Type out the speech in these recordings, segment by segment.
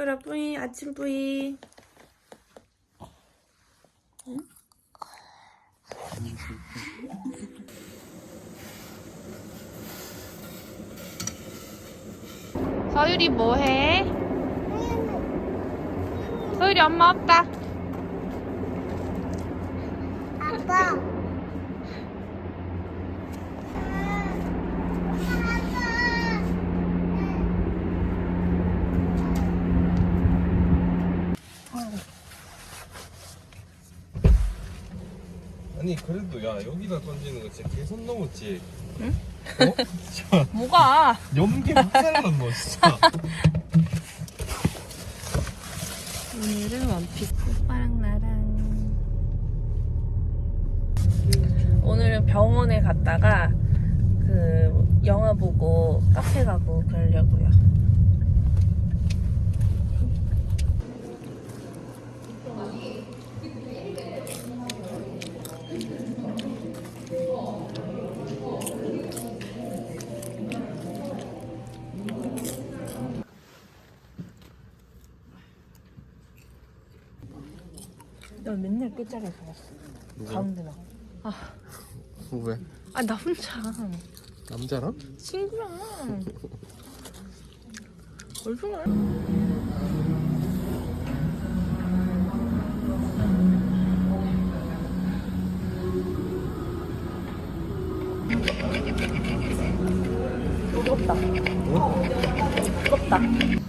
소율아 뿌이 아침 뿌이 서율이 뭐해? 서율이 엄마 없다 아빠. 아니 그래도 야 여기다 던지는 거 진짜 개선 넘었지. 응? 어? 진짜 뭐가? 연기 못살라 너 진짜. 오늘은 원피스 오빠랑 나랑 오늘은 병원에 갔다가 그 영화 보고 카페 가고 그러려고요. 나 맨날 끝자리에 가봤어. 가운데 나. 왜? 아 나 혼자 남자랑? 친구랑 얼마나? 무겁다. 무겁다.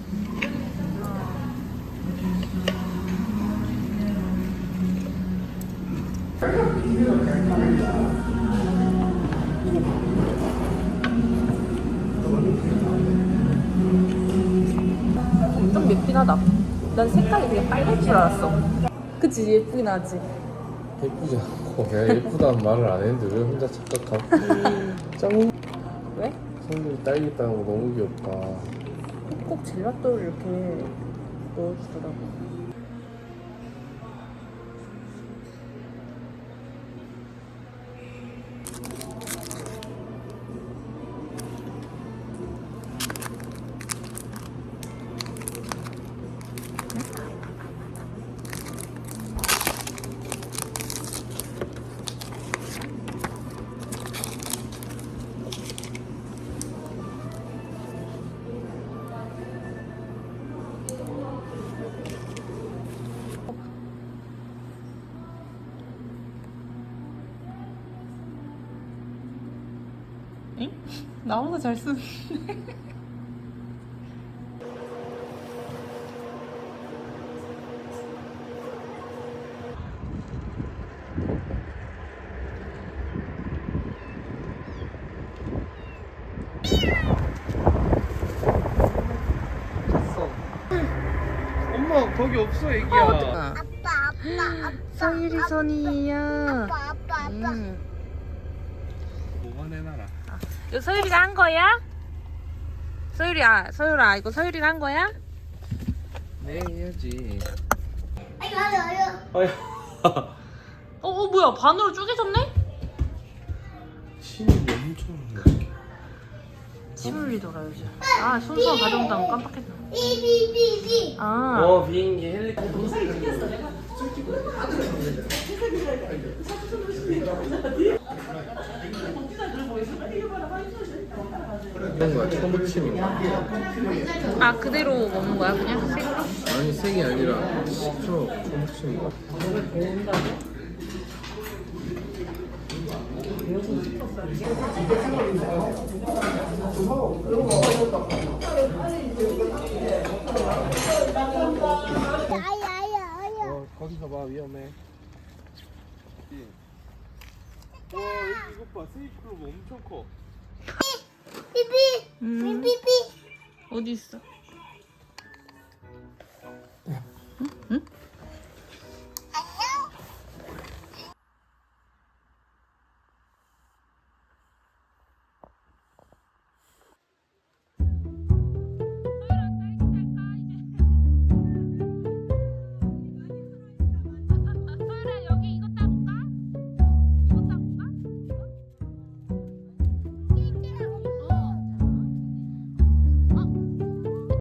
좀 예쁘긴 하다. 난 색깔이 되게 빨갈 줄 알았어. 그치 예쁘긴 하지. 예쁘지 않고 내가 예쁘다는 말을 안 했는데 왜 혼자 착각하고 짱 왜? 성들이 딸기다는 거 너무 귀엽다 꼭 젤라또를 이렇게 넣어주더라고. 응? 나보다 잘 쓰는데. 엄마 거기 없어 애기야 아빠, 아빠, 아빠. 서일이 선이야. 아빠, 아빠, 아빠. 응. 뭐만 해놔라 이거 서율이가 한 거야? 서율이야, 서율아, 이거 서율이가 한 거야? 네 해야지 아유, 아유, 아유. 어, 어 뭐야, 반으로 쪼개졌네? 침이 엄청 침 흘리더라, 요즘. 아, 순서 가져온다고 깜빡했다. 삐삐삐삐. 아, 어 비행기 헬리콥터 이 런 거야 초무침인가? 아, 그대로 먹는 거야, 그냥? 생으로? 아니 색이 아니라 식초 아유, 아유. 어 거기서 봐 위험해 와 여기 이것 봐 세이클럽 엄청 커 삐삐. 음, 삐삐삐. 어디 있어?